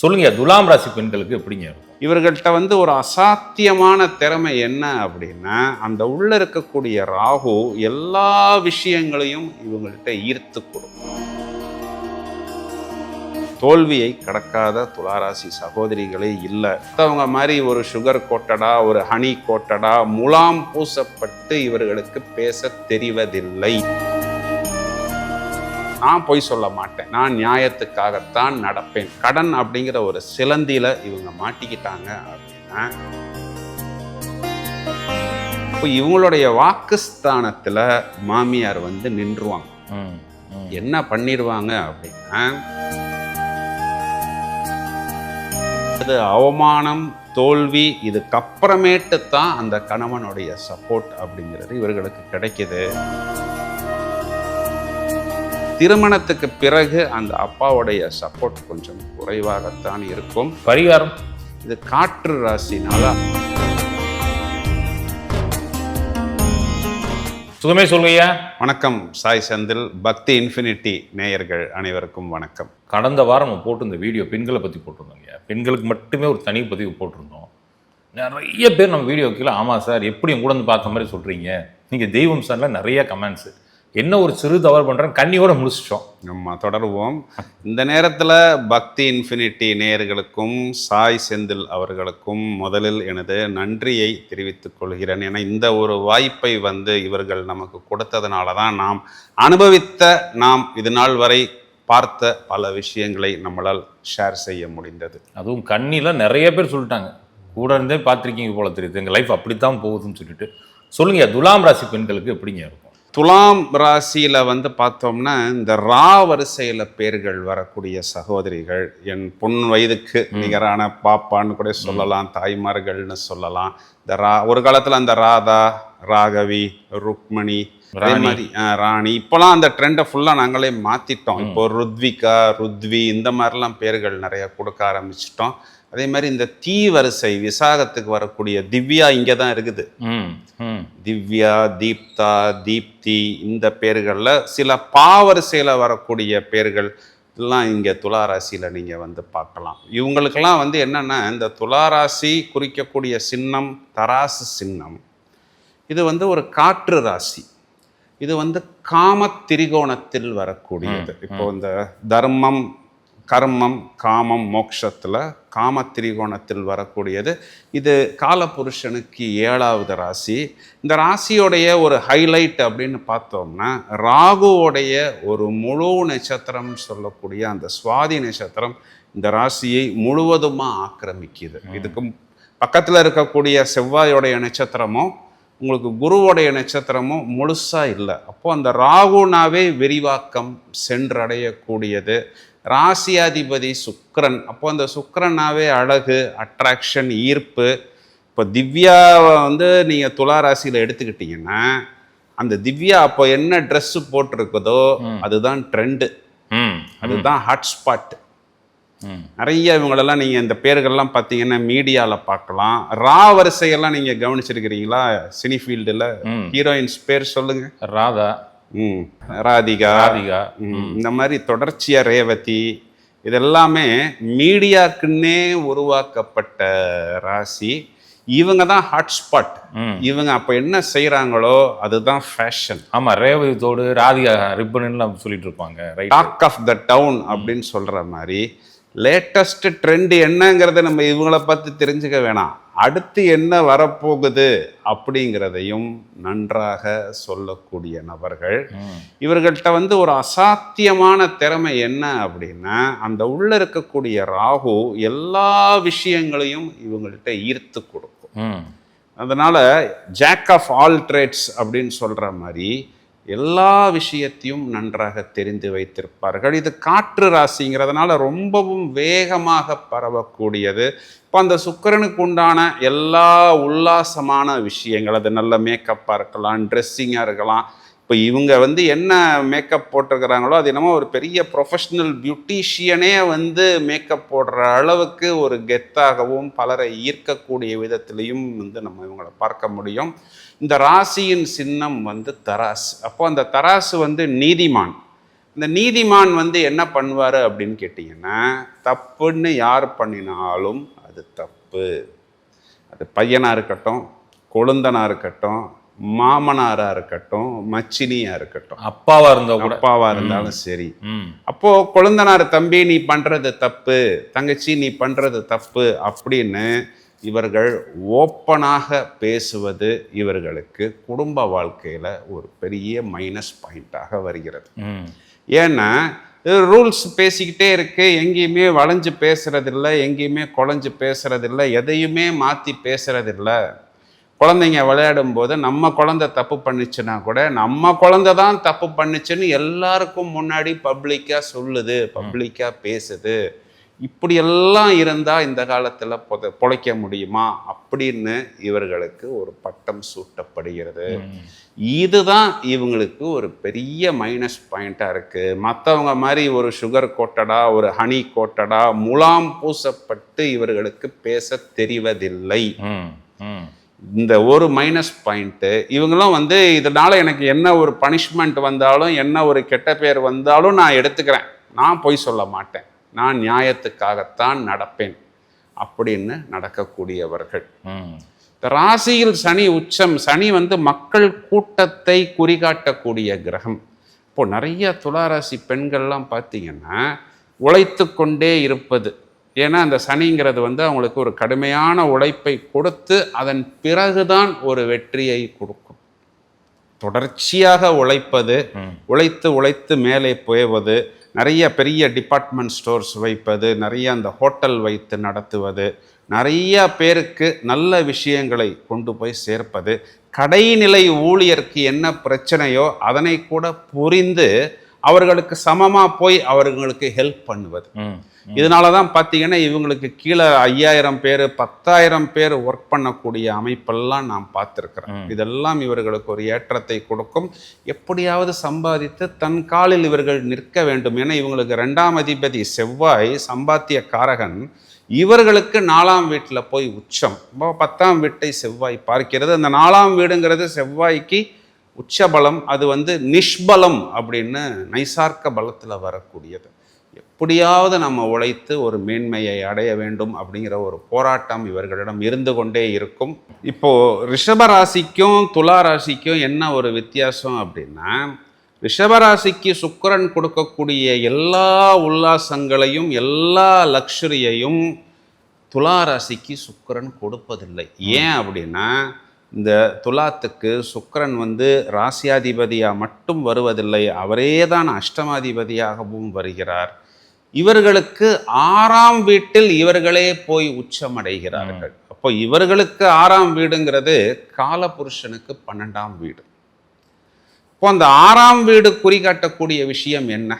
சொல்லுங்க துலாம் ராசி பெண்களுக்கு எப்படிங்க? இவர்கள்ட்ட வந்து ஒரு அசாத்தியமான திறமை என்ன அப்படின்னா அந்த உள்ள இருக்கக்கூடிய ராகு எல்லா விஷயங்களையும் இவங்கள்ட்ட ஈர்த்து கொடுக்கும். தோல்வியை கடக்காத துளாராசி சகோதரிகளே இல்லை. அவங்க மாதிரி ஒரு சுகர் கோட்டடா ஒரு ஹனி கோட்டடா முலாம் பூசப்பட்டு இவர்களுக்கு பேச தெரிவதில்லை. நான் பொய் சொல்ல மாட்டேன். நான் நியாயத்துக்காகத்தான் நடப்பேன். கடன் அப்படிங்கிற ஒரு சிலந்தியில இவங்க மாட்டிக்கிட்டாங்க அப்படின்னா இப்போ இவங்களுடைய வாக்குஸ்தானத்துல மாமியார் வந்து நின்றுவாங்க. என்ன பண்ணிடுவாங்க அப்படின்னா அது அவமானம் தோல்வி இதுக்கப்புறமேட்டு தான் அந்த கணவனுடைய சப்போர்ட் அப்படிங்கிறது இவர்களுக்கு கிடைக்குது. திருமணத்துக்கு பிறகு அந்த அப்பாவுடைய சப்போர்ட் கொஞ்சம் குறைவாகத்தான் இருக்கும். பரிகாரம். இது காற்று ராசினால. சுகமே சொல்லுங்கய்யா. வணக்கம் சாய் செந்தில் பக்தி இன்ஃபினிட்டி நேயர்கள் அனைவருக்கும் வணக்கம். கடந்த வாரம் போட்டு இந்த வீடியோ பெண்களை பற்றி போட்டிருந்தோங்க பெண்களுக்கு மட்டுமே ஒரு தனி பதிவு போட்டிருந்தோம். நிறைய பேர் நம்ம வீடியோ கீழே ஆமாம் சார் எப்படி கூட வந்து பார்த்த மாதிரி சொல்கிறீங்க நீங்கள் தெய்வம் சார்ல நிறைய கமெண்ட்ஸு என்ன ஒரு சிறு தவறு பண்ணுறேன் கண்ணியோட முடிச்சிட்டோம். நம்ம தொடருவோம். இந்த நேரத்தில் பக்தி இன்ஃபினிட்டி நேயர்களுக்கும் சாய் செந்தில் அவர்களுக்கும் முதலில் எனது நன்றியை தெரிவித்துக் கொள்கிறேன். ஏன்னா இந்த ஒரு வாய்ப்பை வந்து இவர்கள் நமக்கு கொடுத்ததுனால தான் நாம் அனுபவித்த நாம் இது நாள் வரை பார்த்த பல விஷயங்களை நம்மளால் ஷேர் செய்ய முடிந்தது. அதுவும் கண்ணியில் நிறைய பேர் சொல்லிட்டாங்க. கூட இருந்தே பார்த்துருக்கீங்க போல தெரியுது. எங்கள் லைஃப் அப்படித்தான் போகுதுன்னு சொல்லிட்டு. சொல்லுங்க துலாம் ராசி பெண்களுக்கு எப்படிங்க இருக்கும்? துலாம் ராசியில வந்து பார்த்தோம்னா இந்த ரா வரிசையில பேர்கள் வரக்கூடிய சகோதரிகள் என் பொன் வயதுக்கு நிகரான பாப்பான்னு கூட சொல்லலாம் தாய்மார்கள்னு சொல்லலாம். இந்த ரா ஒரு காலத்துல அந்த ராதா ராகவி ருக்மணி அதே ராணி. மாதிரி ஆ, ராணி. இப்போலாம் அந்த ட்ரெண்டை ஃபுல்லாக நாங்களே மாற்றிட்டோம் இப்போ ருத்விகா ருத்வி இந்த மாதிரிலாம் பேர்கள் நிறைய கொடுக்க ஆரம்பிச்சிட்டோம். அதே மாதிரி இந்த தீ வரிசை விசாகத்துக்கு வரக்கூடிய திவ்யா இங்கே தான் இருக்குது. திவ்யா தீப்தா தீப்தி இந்த பேர்களில் சில பாவரிசையில் வரக்கூடிய பேர்கள் எல்லாம் இங்கே துளாராசியில் நீங்கள் வந்து பார்க்கலாம். இவங்களுக்கெல்லாம் வந்து என்னென்னா இந்த துளாராசி குறிக்கக்கூடிய சின்னம் தராசு சின்னம். இது வந்து ஒரு காற்று ராசி. இது வந்து காம திரிகோணத்தில் வரக்கூடியது இப்போ இந்த தர்மம் கர்மம் காமம் மோட்சத்தில் காம திரிகோணத்தில் வரக்கூடியது. இது காலபுருஷனுக்கு ஏழாவது ராசி. இந்த ராசியோடைய ஒரு ஹைலைட் அப்படின்னு பார்த்தோம்னா ராகுவோடைய ஒரு முழு நட்சத்திரம் சொல்லக்கூடிய அந்த சுவாதி நட்சத்திரம் இந்த ராசியை முழுவதுமாக ஆக்கிரமிக்குது. இதுக்கு பக்கத்தில் இருக்கக்கூடிய செவ்வாயோடைய நட்சத்திரமும் உங்களுக்கு குருவோடைய நட்சத்திரமும் முழுசாக இல்லை. அப்போ அந்த ராகுனாவே விரிவாக்கம் சென்றடையக்கூடியது. ராசியாதிபதி சுக்கிரன். அப்போ அந்த சுக்கிரனாவே அழகு அட்ராக்ஷன் ஈர்ப்பு. இப்போ திவ்யாவை வந்து நீங்கள் துலா ராசியில் எடுத்துக்கிட்டிங்கன்னா அந்த திவ்யா அப்போ என்ன ட்ரெஸ்ஸு போட்டிருக்குதோ அதுதான் ட்ரெண்டு அதுதான் ஹாட்ஸ்பாட் நிறைய இவங்களெல்லாம் நீங்கள் இந்த பேர்கள்லாம் பார்த்தீங்கன்னா மீடியாவில் பார்க்கலாம். ரா வரிசையெல்லாம் நீங்கள் கவனிச்சிருக்கிறீங்களா? சினி ஃபீல்டில் ம். ஹீரோயின்ஸ் பேர் சொல்லுங்க. ராதா. ராதிகா. ராதிகா. இந்த மாதிரி தொடர்ச்சியா ரேவதி இதெல்லாமே மீடியாக்குன்னே உருவாக்கப்பட்ட ராசி. இவங்க தான் ஹாட்ஸ்பாட் இவங்க அப்போ என்ன செய்கிறாங்களோ அதுதான் ஃபேஷன் ஆமா ரேவதி தோடு ராதிகா ரிப்பன்லாம் சொல்லிட்டு இருப்பாங்க right talk of the town அப்படின்னு சொல்ற மாதிரி லேட்டஸ்ட் ட்ரெண்ட் என்னங்கிறத நம்ம இவங்கள பார்த்து தெரிஞ்சுக்க வேணாம். அடுத்து என்ன வரப்போகுது அப்படிங்கிறதையும் நன்றாக சொல்லக்கூடிய நபர்கள். இவர்கள்ட்ட வந்து ஒரு அசாத்தியமான திறமை என்ன அப்படின்னா அந்த உள்ள இருக்கக்கூடிய ராகு எல்லா விஷயங்களையும் இவங்கள்ட்ட ஈர்த்து கொடுக்கும். அதனால ஜாக் ஆஃப் ஆல் ட்ரேட்ஸ் அப்படின்னு சொல்ற மாதிரி எல்லா விஷயத்தையும் நன்றாக தெரிந்து வைத்திருப்பார்கள். இது காற்று ராசிங்கிறதுனால ரொம்பவும் வேகமாக பரவக்கூடியது. இப்போ அந்த சுக்கரனுக்கு உண்டான எல்லா உல்லாசமான விஷயங்கள் அது நல்ல மேக்கப்பாக இருக்கலாம் ட்ரெஸ்ஸிங்காக இருக்கலாம் இப்போ இவங்க வந்து என்ன மேக்கப் போட்டிருக்கிறாங்களோ அது என்னமோ ஒரு பெரிய ப்ரொஃபஷ்னல் பியூட்டிஷியனே வந்து மேக்கப் போடுற அளவுக்கு ஒரு கெத்தாகவும் பலரை ஈர்க்கக்கூடிய விதத்திலையும் வந்து நம்ம இவங்களை பார்க்க முடியும். இந்த ராசியின் சின்னம் வந்து தராசு. அப்போ அந்த தராசு வந்து நீதிமான். இந்த நீதிமான் வந்து என்ன பண்ணுவார் அப்படின்னு கேட்டிங்கன்னா தப்புன்னு யார் பண்ணினாலும் அது தப்பு. அது பையனாக இருக்கட்டும் கொழுந்தனாக இருக்கட்டும் மாமனாராக இருக்கட்டும் மச்சினியாக இருக்கட்டும். அப்பாவா இருந்தா கூட. அப்பாவாக இருந்தாலும் சரி. ம். அப்போ கொழுந்தனார் தம்பி நீ பண்றது தப்பு. தங்கச்சி நீ பண்றது தப்பு. அப்படின்னு இவர்கள் ஓப்பனாக பேசுவது இவர்களுக்கு குடும்ப வாழ்க்கையில ஒரு பெரிய மைனஸ் பாயிண்டாக வருகிறது. ஏன்னா ரூல்ஸ் பேசிக்கிட்டே இருக்கு. எங்கேயுமே வளைஞ்சு பேசுறதில்ல எங்கேயுமே குழஞ்சு பேசுறதில்ல எதையுமே மாற்றி பேசுறதில்ல. குழந்தைங்க விளையாடும் போது நம்ம குழந்தை தப்பு பண்ணுச்சுன்னா கூட நம்ம குழந்தை தான் தப்பு பண்ணுச்சுன்னு எல்லாருக்கும் முன்னாடி பப்ளிக்காக சொல்லுது பப்ளிக்காக பேசுது. இப்படியெல்லாம் இருந்தால் இந்த காலத்தில் பொத பொழைக்க முடியுமா? அப்படின்னு இவர்களுக்கு ஒரு பட்டம் சூட்டப்படுகிறது. இதுதான் இவங்களுக்கு ஒரு பெரிய மைனஸ் பாயிண்டாக இருக்குது மற்றவங்க மாதிரி ஒரு சுகர் கோட்டடா ஒரு ஹனி கோட்டடா முலாம் பூசப்பட்டு இவர்களுக்கு பேச தெரிவதில்லை. இந்த ஒரு மைனஸ் பாயிண்ட்டு இவங்களும் வந்து இதனால எனக்கு என்ன ஒரு பனிஷ்மெண்ட் வந்தாலும் என்ன ஒரு கெட்ட பேர் வந்தாலும் நான் எடுத்துக்கிறேன். நான் பொய் சொல்ல மாட்டேன். நான் நியாயத்துக்காகத்தான் நடப்பேன். அப்படின்னு நடக்கக்கூடியவர்கள். இந்த ராசியில் சனி உச்சம் சனி வந்து மக்கள் கூட்டத்தை குறிகாட்டக்கூடிய கிரகம். இப்போ நிறைய துளாராசி பெண்கள்லாம் பார்த்தீங்கன்னா உழைத்து கொண்டே இருப்பது. ஏன்னா அந்த சனிங்கிறது வந்து அவங்களுக்கு ஒரு கடுமையான உழைப்பை கொடுத்து அதன் பிறகுதான் ஒரு வெற்றியை கொடுக்கும் தொடர்ச்சியாக உழைப்பது. உழைத்து உழைத்து மேலே போவது நிறைய பெரிய டிபார்ட்மெண்ட் ஸ்டோர்ஸ் வைப்பது நிறைய அந்த ஹோட்டல் வைத்து நடத்துவது நிறைய பேருக்கு நல்ல விஷயங்களை கொண்டு போய் சேர்ப்பது கடைநிலை ஊழியருக்கு என்ன பிரச்சனையோ அதனை கூட புரிந்து அவர்களுக்கு சமமாக போய் அவர்களுக்கு ஹெல்ப் பண்ணுவது. இதனால தான் பார்த்தீங்கன்னா இவங்களுக்கு கீழே ஐயாயிரம் பேர் பத்தாயிரம் பேர் ஒர்க் பண்ணக்கூடிய அமைப்பெல்லாம் நான் பார்த்துருக்குறேன் இதெல்லாம் இவர்களுக்கு ஒரு ஏற்றத்தை கொடுக்கும். எப்படியாவது சம்பாதித்து தன் காலில் இவர்கள் நிற்க வேண்டும். ஏன்னா இவங்களுக்கு ரெண்டாம் அதிபதி செவ்வாய் சம்பாத்திய காரகன் இவர்களுக்கு நாலாம் வீட்டில் போய் உச்சம். பத்தாம் வீட்டை செவ்வாய் பார்க்கிறது. அந்த நாலாம் வீடுங்கிறது செவ்வாய்க்கு உச்சபலம் அது வந்து நிஷ்பலம் அப்படின்னு நைசார்க்க பலத்தில் வரக்கூடியது. எப்படியாவது நம்ம உழைத்து ஒரு மேன்மையை அடைய வேண்டும் அப்படிங்கிற ஒரு போராட்டம் இவர்களிடம் இருந்து கொண்டே இருக்கும். இப்போ ரிஷபராசிக்கும் துலா ராசிக்கும் என்ன ஒரு வித்தியாசம் அப்படின்னா ரிஷபராசிக்கு சுக்கரன் கொடுக்கக்கூடிய எல்லா உல்லாசங்களையும் எல்லா லக்ஷரியையும் துலா ராசிக்கு சுக்கிரன் கொடுப்பதில்லை. ஏன் அப்படின்னா இந்த துலாத்துக்கு சுக்கிரன் வந்து ராசியாதிபதியாக மட்டும் வருவதில்லை அவரே தான் அஷ்டமாதிபதியாகவும் வருகிறார். இவர்களுக்கு ஆறாம் வீட்டில் இவர்களே போய் உச்சமடைகிறார்கள். அப்போ இவர்களுக்கு ஆறாம் வீடுங்கிறது காலபுருஷனுக்கு பன்னெண்டாம் வீடு. இப்போ அந்த ஆறாம் வீடு குறிகாட்டக்கூடிய விஷயம் என்ன?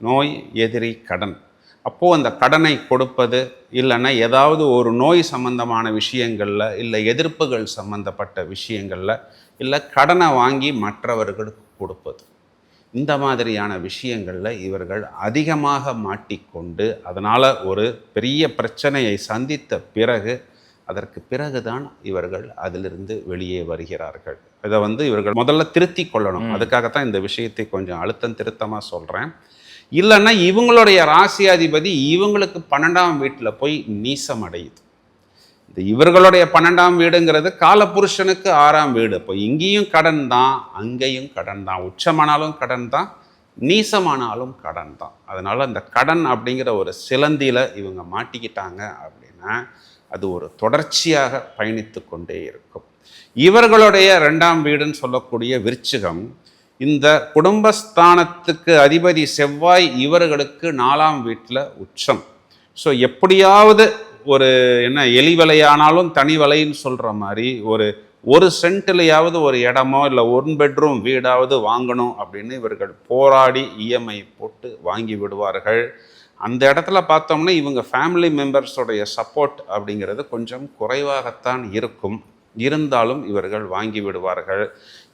நோய் எதிரி கடன். அப்போது அந்த கடனை கொடுப்பது இல்லைன்னா ஏதாவது ஒரு நோய் சம்பந்தமான விஷயங்களில் இல்லை எதிர்ப்புகள் சம்பந்தப்பட்ட விஷயங்களில் இல்லை கடனை வாங்கி மற்றவர்களுக்கு கொடுப்பது. இந்த மாதிரியான விஷயங்களில் இவர்கள் அதிகமாக மாட்டிக்கொண்டு அதனால் ஒரு பெரிய பிரச்சனையை சந்தித்த பிறகு அதற்கு பிறகுதான் இவர்கள் அதிலிருந்து வெளியே வருகிறார்கள். இதை வந்து இவர்கள் முதல்ல திருத்தி கொள்ளணும். அதுக்காகத்தான் இந்த விஷயத்தை கொஞ்சம் அழுத்தம் திருத்தமாக சொல்கிறேன் இல்லைன்னா இவங்களுடைய ராசியாதிபதி இவங்களுக்கு பன்னெண்டாம் வீட்டில் போய் நீசம் அடையுது இந்த இவர்களுடைய பன்னெண்டாம் வீடுங்கிறது காலபுருஷனுக்கு ஆறாம் வீடு. இப்போ இங்கேயும் கடன் தான் அங்கேயும் கடன் தான். உச்சமானாலும் கடன் தான் நீசமானாலும் கடன் தான். அதனால் அந்த கடன் அப்படிங்கிற ஒரு சிலந்தியில் இவங்க மாட்டிக்கிட்டாங்க அப்படின்னா அது ஒரு தொடர்ச்சியாக பயணித்து கொண்டே இருக்கும். இவர்களுடைய ரெண்டாம் வீடுன்னு சொல்லக்கூடிய விருச்சிகம் இந்த குடும்பஸ்தானத்துக்கு அதிபதி செவ்வாய் இவர்களுக்கு நாலாம் வீட்டில் உச்சம். ஸோ எப்படியாவது ஒரு என்ன எலி வலையானாலும் தனி வலைன்னு சொல்கிற மாதிரி ஒரு ஒரு சென்ட்லையாவது ஒரு இடமோ இல்லை ஒன் பெட்ரூம் வீடாவது வாங்கணும் அப்படின்னு இவர்கள் போராடி இஎம்ஐ போட்டு வாங்கி விடுவார்கள். அந்த இடத்துல பார்த்தோம்னா இவங்க ஃபேமிலி மெம்பர்ஸோடைய சப்போர்ட் அப்படிங்கிறது கொஞ்சம் குறைவாகத்தான் இருக்கும். இருந்தாலும் இவர்கள் வாங்கி விடுவார்கள்.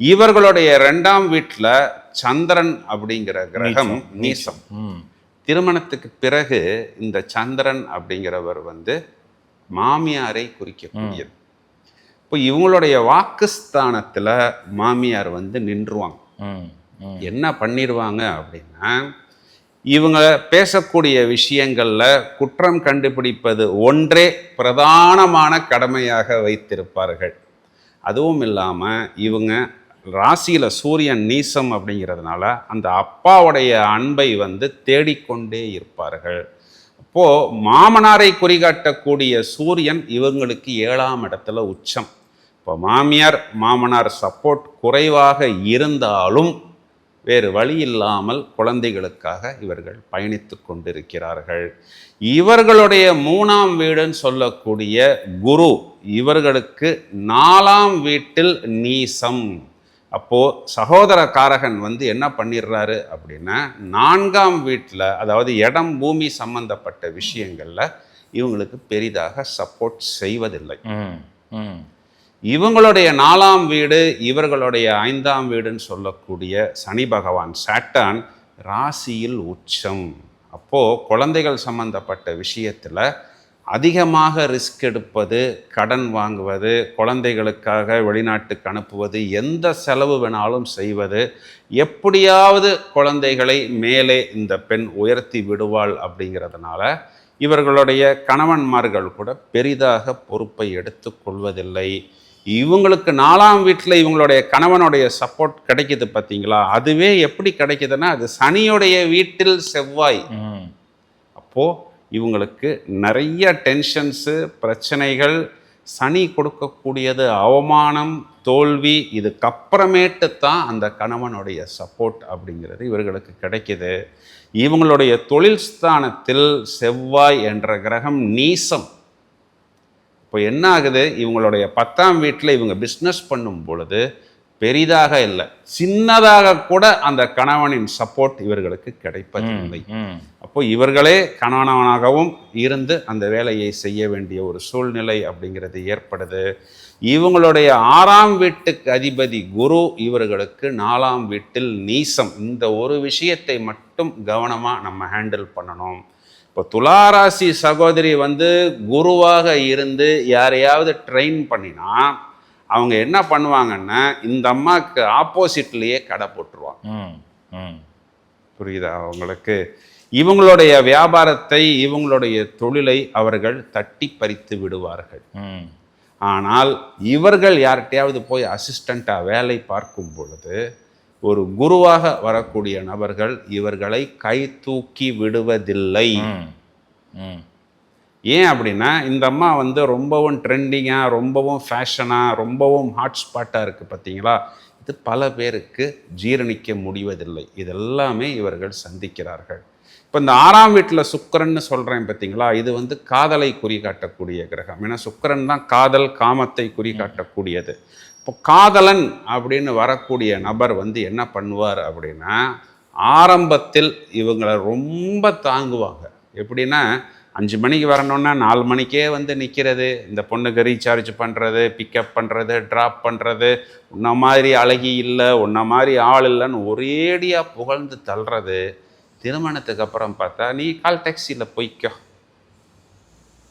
இவர்களுடைய ரெண்டாம் வீட்டில் சந்திரன் அப்படிங்கிற கிரகம் நீசம் திருமணத்துக்கு பிறகு இந்த சந்திரன் அப்படிங்கிறவர் வந்து மாமியாரை குறிக்கக்கூடியது. இப்போ இவங்களுடைய வாக்குஸ்தானத்தில் மாமியார் வந்து நின்றுவாங்க. என்ன பண்ணிடுவாங்க அப்படின்னா இவங்க பேசக்கூடிய விஷயங்களில் குற்றம் கண்டுபிடிப்பது ஒன்றே பிரதானமான கடமையாக வைத்திருப்பார்கள். அதுவும் இல்லாமல் இவங்க ராசியில் சூரியன் நீசம் அப்படிங்கிறதுனால அந்த அப்பாவுடைய அன்பை வந்து தேடிக்கொண்டே இருப்பார்கள். அப்போது மாமனாரை குறிகாட்டக்கூடிய சூரியன் இவங்களுக்கு ஏழாம் இடத்துல உச்சம். இப்போ மாமியார் மாமனார் சப்போர்ட் குறைவாக இருந்தாலும் வேறு வழி இல்லாமல் குழந்தைகளுக்காக இவர்கள் பயணித்து கொண்டிருக்கிறார்கள். இவர்களுடைய மூணாம் வீடுன்னு சொல்லக்கூடிய குரு இவர்களுக்கு நாலாம் வீட்டில் நீசம். அப்போது சகோதர காரகன் வந்து என்ன பண்ணிடுறாரு அப்படின்னா நான்காம் வீட்டில் அதாவது இடம் பூமி சம்பந்தப்பட்ட விஷயங்களில் இவங்களுக்கு பெரிதாக சப்போர்ட் செய்வதில்லை. இவங்களுடைய நாலாம் வீடு இவர்களுடைய ஐந்தாம் வீடுன்னு சொல்லக்கூடிய சனி பகவான் சாட்டான் ராசியில் உச்சம். அப்போது குழந்தைகள் சம்பந்தப்பட்ட விஷயத்தில் அதிகமாக ரிஸ்க் எடுப்பது கடன் வாங்குவது குழந்தைகளுக்காக வெளிநாட்டுக்கு அனுப்புவது எந்த செலவு வேணாலும் செய்வது எப்படியாவது குழந்தைகளை மேலே இந்த பெண் உயர்த்தி விடுவாள் அப்படிங்கிறதுனால இவர்களுடைய கணவன்மார்கள் கூட பெரிதாக பொறுப்பை எடுத்துக்கொள்வதில்லை இவங்களுக்கு நாலாம் வீட்டில் இவங்களுடைய கணவனுடைய சப்போர்ட் கிடைக்குது பார்த்தீங்களா அதுவே எப்படி கிடைக்குதுன்னா அது சனியுடைய வீட்டில் செவ்வாய். ம். அப்போ இவங்களுக்கு நிறைய டென்ஷன்ஸு பிரச்சனைகள் சனி கொடுக்கக்கூடியது அவமானம் தோல்வி இதுக்கப்புறமேட்டு தான் அந்த கணவனுடைய சப்போர்ட் அப்படிங்கிறது இவர்களுக்கு கிடைக்குது. இவங்களுடைய தொழில் ஸ்தானத்தில் செவ்வாய் என்ற கிரகம் நீசம். இப்போ என்ன ஆகுது இவங்களுடைய பத்தாம் வீட்டில் இவங்க பிஸ்னஸ் பண்ணும் பொழுது பெரிதாக இல்லை. சின்னதாக கூட அந்த கணவனின் சப்போர்ட் இவர்களுக்கு கிடைப்பதில்லை. அப்போ இவர்களே கணவனாகவும் இருந்து அந்த வேலையை செய்ய வேண்டிய ஒரு சூழ்நிலை அப்படிங்கிறது ஏற்படுது. இவங்களுடைய ஆறாம் வீட்டுக்கு அதிபதி குரு இவர்களுக்கு நாலாம் வீட்டில் நீசம். இந்த ஒரு விஷயத்தை மட்டும் கவனமாக நம்ம ஹேண்டில் பண்ணணும். இப்போ துளாராசி சகோதரி வந்து குருவாக இருந்து யாரையாவது ட்ரெயின் பண்ணினா அவங்க என்ன பண்ணுவாங்கன்னா இந்த அம்மாவுக்கு ஆப்போசிட்லேயே கடை போட்டுருவாங்க. புரியுதா அவங்களுக்கு இவங்களுடைய வியாபாரத்தை இவங்களுடைய தொழிலை அவர்கள் தட்டி பறித்து விடுவார்கள். ஆனால் இவர்கள் யார்கிட்டயாவது போய் அசிஸ்டண்ட்டாக வேலை பார்க்கும் பொழுது ஒரு குருவாக வரக்கூடிய நபர்கள் இவர்களை கை தூக்கி விடுவதில்லை. ஏன் அப்படின்னா இந்த அம்மா வந்து ரொம்பவும் ட்ரெண்டிங்காக ரொம்பவும் ஃபேஷனாக ரொம்பவும் ஹாட்ஸ்பாட்டாக இருக்குது பார்த்தீங்களா? இது பல பேருக்கு ஜீரணிக்க முடிவதில்லை. இதெல்லாமே இவர்கள் சந்திக்கிறார்கள். இப்போ இந்த ஆறாம் வீட்டில் சுக்கிரன்னு சொல்கிறேன் பார்த்தீங்களா? இது வந்து காதலை குறிகாட்டக்கூடிய கிரகம். ஏன்னா சுக்கிரன் தான் காதல் காமத்தை குறிகாட்டக்கூடியது. இப்போ காதலன் அப்படின்னு வரக்கூடிய நபர் வந்து என்ன பண்ணுவார் அப்படின்னா ஆரம்பத்தில் இவங்களை ரொம்ப தாங்குவாங்க. எப்படின்னா அஞ்சு மணிக்கு வரணுன்னா நாலு மணிக்கே வந்து நிற்கிறது இந்த பொண்ணுக்கு ரீசார்ஜ் பண்ணுறது பிக்கப் பண்ணுறது ட்ராப் பண்ணுறது உன்ன மாதிரி அழகி இல்லை உன்ன மாதிரி ஆள் இல்லைன்னு ஒரேடியாக புகழ்ந்து தள்ளுறது திருமணத்துக்கு அப்புறம் பார்த்தா நீ கால் டாக்ஸியில் போய்க்கோ.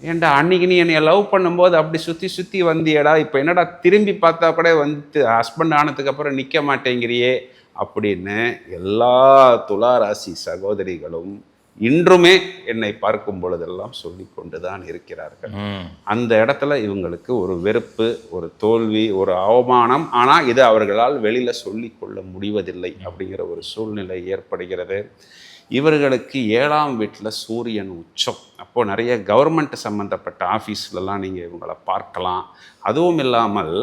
ஏன்டா அன்னைக்கு நீ என்னை லவ் பண்ணும்போது அப்படி சுற்றி சுற்றி வந்தியடா இப்போ என்னடா திரும்பி பார்த்தா கூட வந்து ஹஸ்பண்ட் ஆனதுக்கு அப்புறம் நிற்க மாட்டேங்கிறியே அப்படின்னு எல்லா துளாராசி சகோதரிகளும் இன்றுமே என்னை பார்க்கும் பொழுதெல்லாம் சொல்லி கொண்டு தான் இருக்கிறார்கள் அந்த இடத்துல இவங்களுக்கு ஒரு வெறுப்பு ஒரு தோல்வி ஒரு அவமானம். ஆனால் இது அவர்களால் வெளியில் சொல்லி கொள்ள முடிவதில்லை அப்படிங்கிற ஒரு சூழ்நிலை ஏற்படுகிறது. இவர்களுக்கு ஏழாம் வீட்டில் சூரியன் உச்சம். அப்போது நிறைய கவர்மெண்ட் சம்மந்தப்பட்ட ஆஃபீஸ்லலாம் நீங்கள் இவங்களை பார்க்கலாம். அதுவும் இல்லாமல்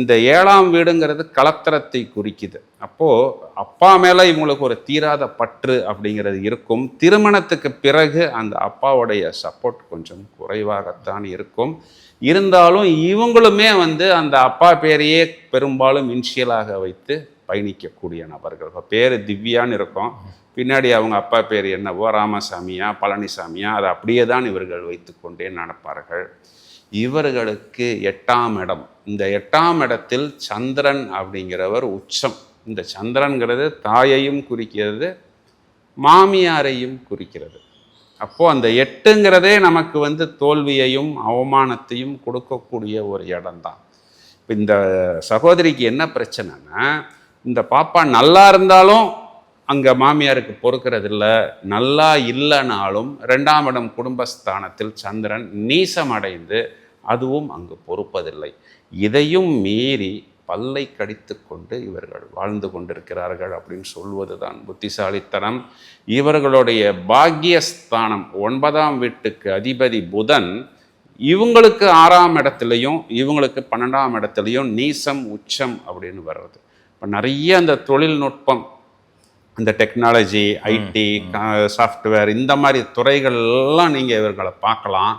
இந்த ஏழாம் வீடுங்கிறது கலத்திரத்தை குறிக்குது. அப்போது அப்பா மேலே இவங்களுக்கு ஒரு தீராத பற்று அப்படிங்கிறது இருக்கும். திருமணத்துக்கு பிறகு அந்த அப்பாவுடைய சப்போர்ட் கொஞ்சம் குறைவாகத்தான் இருக்கும். இருந்தாலும் இவங்களுமே வந்து அந்த அப்பா பேரையே பெரும்பாலும் இன்ஷியலாக வைத்து பயணிக்கக்கூடிய நபர்கள். இப்போ பேர் திவ்யான்னு இருக்கும். பின்னாடி அவங்க அப்பா பேர் என்னவோ? ராமசாமியா? பழனிசாமியா? அதை அப்படியே தான் இவர்கள் வைத்துக்கொண்டே நடப்பார்கள். இவர்களுக்கு எட்டாம் இடம். இந்த எட்டாம் இடத்தில் சந்திரன் அப்படிங்கிறவர் உச்சம். இந்த சந்திரன்கிறது தாயையும் குறிக்கிறது மாமியாரையும் குறிக்கிறது. அப்போது அந்த எட்டுங்கிறதே நமக்கு வந்து தோல்வியையும் அவமானத்தையும் கொடுக்கக்கூடிய ஒரு இடம்தான். இப்போ இந்த சகோதரிக்கு என்ன பிரச்சனைனா இந்த பாப்பா நல்லா இருந்தாலும் அங்கே மாமியாருக்கு பொறுக்கிறது இல்லை நல்லா இல்லைனாலும் ரெண்டாம் இடம் குடும்பஸ்தானத்தில் சந்திரன் நீசமடைந்து அதுவும் அங்கு பொறுப்பதில்லை. இதையும் மீறி பல்லை கடித்து கொண்டு இவர்கள் வாழ்ந்து கொண்டிருக்கிறார்கள் அப்படின்னு சொல்வது தான் புத்திசாலித்தனம். இவர்களுடைய பாக்கியஸ்தானம் ஒன்பதாம் வீட்டுக்கு அதிபதி புதன் இவங்களுக்கு ஆறாம் இடத்துலையும் இவங்களுக்கு பன்னெண்டாம் இடத்துலையும் நீசம் உச்சம் அப்படின்னு வர்றது. இப்போ நிறைய அந்த தொழில்நுட்பம் இந்த டெக்னாலஜி ஐடி சாஃப்ட்வேர் இந்த மாதிரி துறைகள்லாம் நீங்கள் இவர்களை பார்க்கலாம்.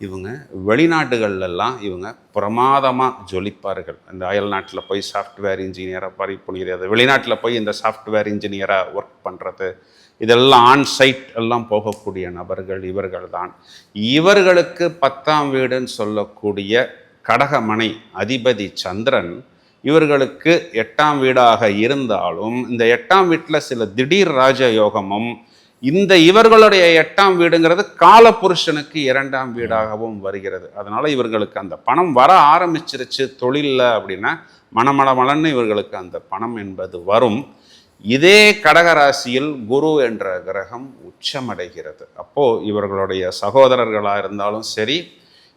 இவங்க வெளிநாடுகள்லாம் இவங்க பிரமாதமாக ஜொலிப்பார்கள். இந்த அயல் நாட்டில் போய் சாஃப்ட்வேர் இன்ஜினியராக பறிப்புணிகிறது வெளிநாட்டில் போய் இந்த சாஃப்ட்வேர் இன்ஜினியராக ஒர்க் பண்ணுறது இதெல்லாம் ஆன் சைட் எல்லாம் போகக்கூடிய நபர்கள் இவர்கள் தான். இவர்களுக்கு பத்தாம் வீடுன்னு சொல்லக்கூடிய கடகமனை அதிபதி சந்திரன் இவர்களுக்கு எட்டாம் வீடாக இருந்தாலும் இந்த எட்டாம் வீட்டில் சில திடீர் ராஜ யோகமும் இந்த இவர்களுடைய எட்டாம் வீடுங்கிறது காலபுருஷனுக்கு இரண்டாம் வீடாகவும் வருகிறது. அதனால இவர்களுக்கு அந்த பணம் வர ஆரம்பிச்சிருச்சு தொழிலில் அப்படின்னா மணமளமளன்னு இவர்களுக்கு அந்த பணம் என்பது வரும். இதே கடகராசியில் குரு என்ற கிரகம் உச்சமடைகிறது. அப்போ இவர்களுடைய சகோதரர்களாக இருந்தாலும் சரி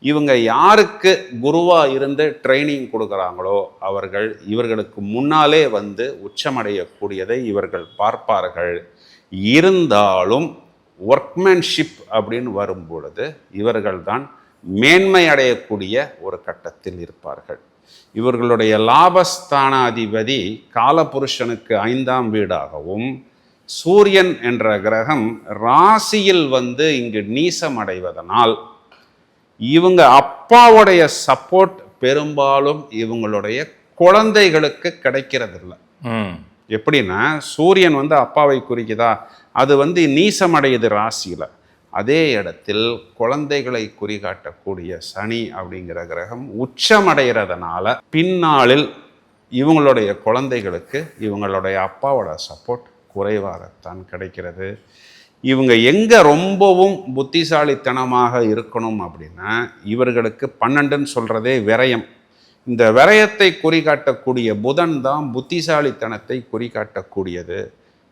இவங்க யாருக்கு குருவாக இருந்து ட்ரைனிங் கொடுக்குறாங்களோ அவர்கள் இவர்களுக்கு முன்னாலே வந்து உச்சமடையக்கூடியதை இவர்கள் பார்ப்பார்கள். இருந்தாலும் ஒர்க்மேன்ஷிப் அப்படின்னு வரும் பொழுது இவர்கள்தான் மேன்மை அடையக்கூடிய ஒரு கட்டத்தில் இருப்பார்கள். இவர்களுடைய லாபஸ்தானாதிபதி காலபுருஷனுக்கு ஐந்தாம் வீடாகவும் சூரியன் என்ற கிரகம் ராசியில் வந்து இங்கு நீசம் அடைவதனால் இவங்க அப்பாவுடைய சப்போர்ட் பெரும்பாலும் இவங்களுடைய குழந்தைகளுக்கு கிடைக்கிறதில்ல. எப்படின்னா சூரியன் வந்து அப்பாவை குறிக்குதா? அது வந்து நீசமடையுது ராசியில். அதே இடத்தில் குழந்தைகளை குறிகாட்டக்கூடிய சனி அப்படிங்கிற கிரகம் உச்சமடைகிறதுனால பின்னாளில் இவங்களுடைய குழந்தைகளுக்கு இவங்களுடைய அப்பாவோட சப்போர்ட் குறைவாகத்தான் கிடைக்கிறது. இவங்க எங்கே ரொம்பவும் புத்திசாலித்தனமாக இருக்கணும் அப்படின்னா இவர்களுக்கு பன்னெண்டுன்னு சொல்கிறதே விரயம். இந்த விரயத்தை குறிகாட்டக்கூடிய புதன் தான் புத்திசாலித்தனத்தை குறிகாட்டக்கூடியது.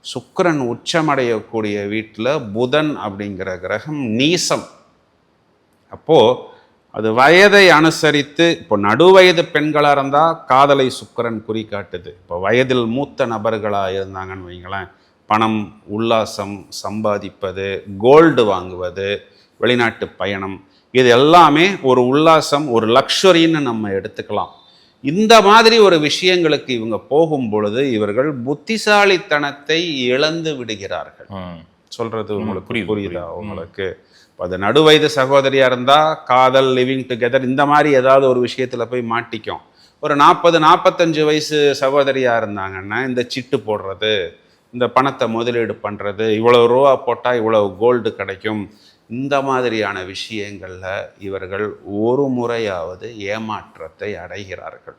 சுக்கரன் உச்சமடையக்கூடிய வீட்டில் புதன் அப்படிங்கிற கிரகம் நீசம். அப்போது அது வயதை அனுசரித்து இப்போ நடுவயது பெண்களாக இருந்தால் காதலை சுக்கிரன் குறிகாட்டுது. இப்போ வயதில் மூத்த நபர்களாக இருந்தாங்கன்னு வைங்களேன். பணம் உல்லாசம் சம்பாதிப்பது கோல்டு வாங்குவது வெளிநாட்டு பயணம் இது எல்லாமே ஒரு உல்லாசம் ஒரு லக்ஷரின்னு நம்ம எடுத்துக்கலாம். இந்த மாதிரி ஒரு விஷயங்களுக்கு இவங்க போகும் பொழுது இவர்கள் புத்திசாலித்தனத்தை இழந்து விடுகிறார்கள். சொல்றது உங்களுக்கு புரியுது. உங்களுக்கு. அது நடுவயது சகோதரியா இருந்தா காதல் லிவிங் டுகெதர் இந்த மாதிரி ஏதாவது ஒரு விஷயத்துல போய் மாட்டிக்கும். ஒரு நாற்பது நாற்பத்தஞ்சு வயசு சகோதரியா இருந்தாங்கன்னா இந்த சிட்டு போடுறது இந்த பணத்தை முதலீடு பண்றது இவ்வளவு ரூபா போட்டா இவ்வளவு கோல்டு கிடைக்கும். இந்த மாதிரியான விஷயங்கள்ல இவர்கள் ஒரு முறையாவது ஏமாற்றத்தை அடைகிறார்கள்.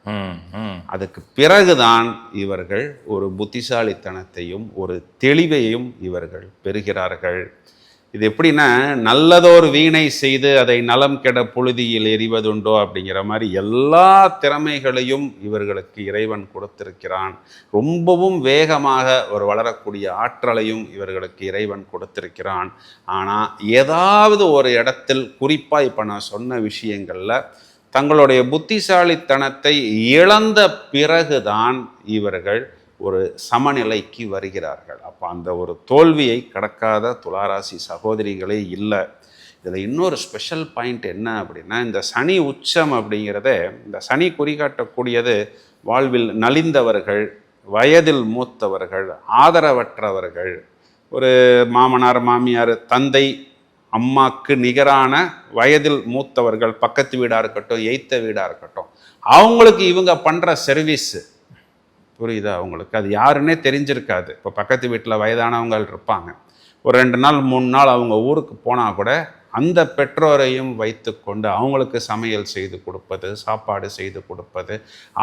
அதுக்கு பிறகுதான் இவர்கள் ஒரு புத்திசாலித்தனத்தையும் ஒரு தெளிவையும் இவர்கள் பெறுகிறார்கள். இது எப்படின்னா நல்லதோர் வீணை செய்து அதை நலம் கெட புழுதியில் எறிவதுண்டோ அப்படிங்கிற மாதிரி எல்லா திறமைகளையும் இவர்களுக்கு இறைவன் கொடுத்திருக்கிறான். ரொம்பவும் வேகமாக ஒரு வளரக்கூடிய ஆற்றலையும் இவர்களுக்கு இறைவன் கொடுத்திருக்கிறான். ஆனால் ஏதாவது ஒரு இடத்தில் குறிப்பாக இப்போ நான் சொன்ன விஷயங்களில் தங்களுடைய புத்திசாலித்தனத்தை இழந்த பிறகுதான் இவர்கள் ஒரு சமநிலைக்கு வருகிறார்கள். அப்போ அந்த ஒரு தோல்வியை கடக்காத துளாராசி சகோதரிகளே இல்லை. இதில் இன்னொரு ஸ்பெஷல் பாயிண்ட் என்ன அப்படின்னா இந்த சனி உச்சம் அப்படிங்கிறத இந்த சனி குறிகாட்டக்கூடியது வாழ்வில் நலிந்தவர்கள் வயதில் மூத்தவர்கள் ஆதரவற்றவர்கள் ஒரு மாமனார் மாமியார் தந்தை அம்மாக்கு நிகரான வயதில் மூத்தவர்கள் பக்கத்து வீடாக இருக்கட்டும் எய்த்த வீடாக இருக்கட்டும் அவங்களுக்கு இவங்க பண்ணுற சர்வீஸு புரியுதா அவங்களுக்கு அது யாருன்னே தெரிஞ்சிருக்காது. இப்போ பக்கத்து வீட்டில் வயதானவங்க இருப்பாங்க. ஒரு ரெண்டு நாள் மூணு நாள் அவங்க ஊருக்கு போனால் கூட அந்த பெற்றோரையும் வைத்துக்கொண்டு அவங்களுக்கு சமையல் செய்து கொடுப்பது சாப்பாடு செய்து கொடுப்பது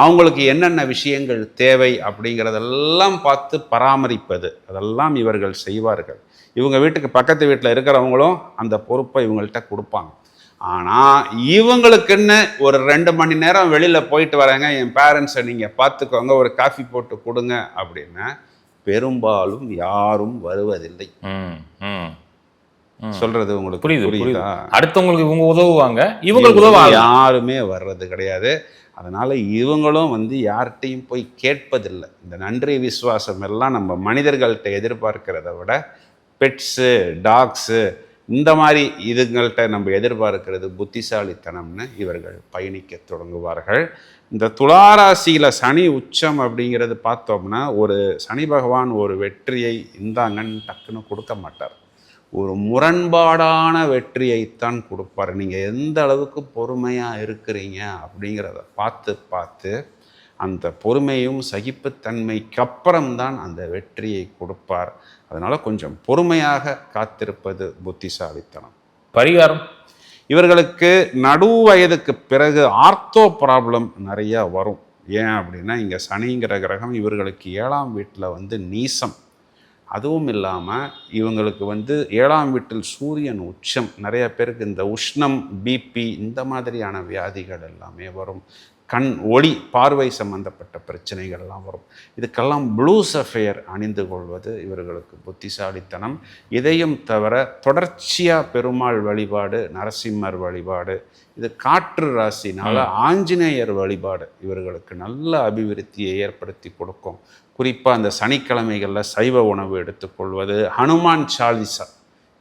அவங்களுக்கு என்னென்ன விஷயங்கள் தேவை அப்படிங்கிறதெல்லாம் பார்த்து பராமரிப்பது. அதெல்லாம் இவர்கள் செய்வார்கள். இவங்க வீட்டுக்கு பக்கத்து வீட்டில் இருக்கிறவங்களும் அந்த பொறுப்பை இவங்கள்ட்ட கொடுப்பாங்க. ஆனால் இவங்களுக்குன்னு ஒரு ரெண்டு மணி நேரம் வெளியில் போயிட்டு வரேங்க என் பேரண்ட்ஸை நீங்கள் பார்த்துக்கோங்க ஒரு காஃபி போட்டு கொடுங்க அப்படின்னா பெரும்பாலும் யாரும் வருவதில்லை. சொல்றது உங்களுக்கு புரியுது புரியுது? புரியுதா. அடுத்தவங்களுக்கு இவங்க உதவுவாங்க இவங்களுக்கு உதவாங்க யாருமே வர்றது கிடையாது. அதனால இவங்களும் வந்து யார்கிட்டையும் போய் கேட்பதில்லை. இந்த நன்றி விசுவாசம் எல்லாம் நம்ம மனிதர்கள்ட்ட எதிர்பார்க்கிறத விட பெட்ஸு டாக்ஸு இந்த மாதிரி இதுங்கள்ட்ட நம்ம எதிர்பார்க்கிறது புத்திசாலித்தனம்னு இவர்கள் பயணிக்க தொடங்குவார்கள். இந்த துளாராசியில் சனி உச்சம் அப்படிங்கிறது பார்த்தோம்னா ஒரு சனி பகவான் ஒரு வெற்றியை இந்தாங்கன்னு டக்குன்னு கொடுக்க மாட்டார். ஒரு முரண்பாடான வெற்றியைத்தான் கொடுப்பார். நீங்கள் எந்த அளவுக்கு பொறுமையாக இருக்கிறீங்க அப்படிங்கிறத பார்த்து பார்த்து அந்த பொறுமையும் சகிப்புத்தன்மைக்கு அப்புறம்தான் அந்த வெற்றியை கொடுப்பார். அதனால் கொஞ்சம் பொறுமையாக காத்திருப்பது புத்திசாலித்தனம். பரிகாரம். இவர்களுக்கு நடு வயதுக்கு பிறகு ஆர்த்தோ ப்ராப்ளம் நிறைய வரும். ஏன் அப்படின்னா இங்கே சனிங்கிற கிரகம் இவர்களுக்கு ஏழாம் வீட்டில் வந்து நீசம். அதுவும் இல்லாமல் இவங்களுக்கு வந்து ஏழாம் வீட்டில் சூரியன் உச்சம். நிறைய பேருக்கு இந்த உஷ்ணம் பிபி இந்த மாதிரியான வியாதிகள் எல்லாமே வரும். கண் ஒளி பார்வை சம்பந்தப்பட்ட பிரச்சனைகள்லாம் வரும். இதுக்கெல்லாம் ப்ளூ சஃபையர் அணிந்து கொள்வது இவர்களுக்கு புத்திசாலித்தனம். இதையும் தவிர தொடர்ச்சியாக பெருமாள் வழிபாடு நரசிம்மர் வழிபாடு இது காற்று ராசினால ஆஞ்சநேயர் வழிபாடு இவர்களுக்கு நல்ல அபிவிருத்தியை ஏற்படுத்தி கொடுக்கும். குறிப்பாக அந்த சனிக்கிழமைகளில் சைவ உணவு எடுத்துக்கொள்வது ஹனுமான் சாலிசா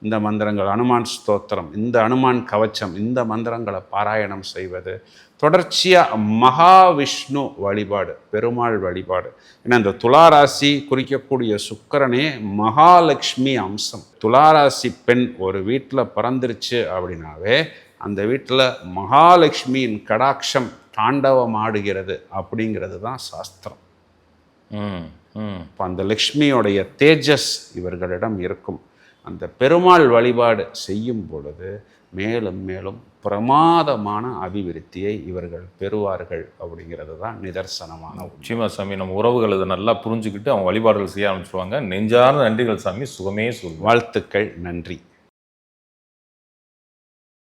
இந்த மந்திரங்கள் அனுமான் ஸ்தோத்திரம் இந்த அனுமான் கவச்சம் இந்த மந்திரங்களை பாராயணம் செய்வது தொடர்ச்சியாக மகாவிஷ்ணு வழிபாடு பெருமாள் வழிபாடு. ஏன்னா இந்த துளாராசி குறிக்கக்கூடிய சுக்கிரனே மகாலட்சுமி அம்சம். துளாராசி பெண் ஒரு வீட்டில் பிறந்துருச்சு அப்படின்னாவே அந்த வீட்டில் மகாலட்சுமியின் கடாட்சம் தாண்டவம் ஆடுகிறது அப்படிங்கிறது தான் சாஸ்திரம். இப்போ அந்த லக்ஷ்மியோடைய தேஜஸ் இவர்களிடம் இருக்கும். அந்த பெருமாள் வழிபாடு செய்யும் பொழுது மேலும் மேலும் பிரமாதமான அபிவிருத்தியை இவர்கள் பெறுவார்கள் அப்படிங்கிறது தான் நிதர்சனமான நிச்சயமா சாமி நம்ம உறவுகள் இதை நல்லா புரிஞ்சுக்கிட்டு அவங்க வழிபாடுகள் செய்ய ஆரம்பிச்சிருவாங்க. நெஞ்சார்ந்த நன்றிகள் சாமி சுகமே சொல்லுவாங்க வாழ்த்துக்கள் நன்றி.